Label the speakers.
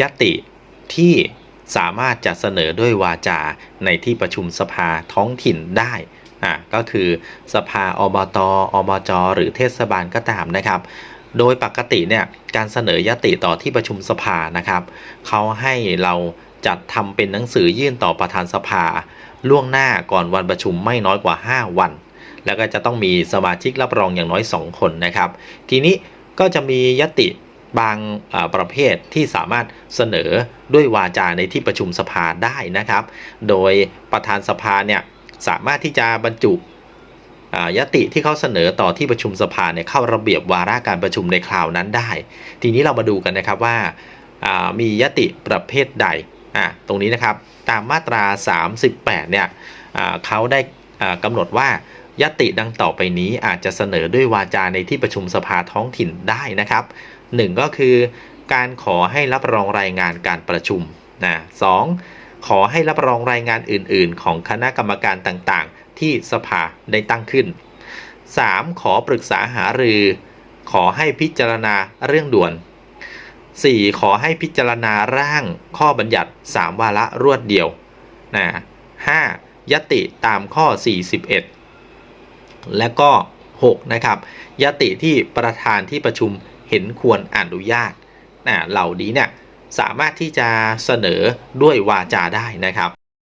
Speaker 1: ยติที่สามารถจะเสนอด้วยวาจาในที่ประชุมสภาท้องถิ่นได้อ่าก็คือสภาอบตอบจหรือเทศบาลก็ตามนะครับ โดยปกติเนี่ยการเสนอยติต่อที่ประชุมสภานะครับเขาให้เราจัดทำเป็นหนังสือยื่นต่อประธานสภา ล่วงหน้าก่อนวันประชุมไม่น้อยกว่า 5 วัน แล้วก็จะต้องมีสมาชิกรับรองอย่างน้อย 2 คนนะครับ ทีนี้ก็จะมียติ บางประเภทที่สามารถเสนอด้วยวาจาในที่ประชุมสภาได้นะครับ โดยประธานสภาเนี่ยสามารถที่จะบรรจุยติที่เขาเสนอต่อที่ประชุมสภาเนี่ยเข้าระเบียบวาระการประชุมในคราวนั้นได้ ทีนี้เรามาดูกันนะครับว่ามียติประเภทใดตรงนี้นะครับตามมาตรา 38เนี่ยเขาได้กำหนดว่า ยติดังต่อไปนี้อาจจะเสนอด้วยวาจาในที่ประชุมสภาท้องถิ่นได้นะครับหนึ่งก็คือ การขอให้รับรองรายงานการประชุมนะสองขอให้รับรองรายงานอื่น ๆ ของคณะกรรมการต่างๆ ที่สภาได้ตั้งขึ้น 3. ขอปรึกษาหารือ ขอให้พิจารณาเรื่องด่วน 4. ขอให้พิจารณาร่างข้อบัญญัติ 3 วาระรวดเดียวนะ 5. ยติตามข้อ 41 และก็ 6 นะครับยติที่ประธานที่ประชุมเห็นควรอนุญาตนะเหล่านี้เนี่ยสามารถที่จะเสนอด้วยวาจาได้นะครับ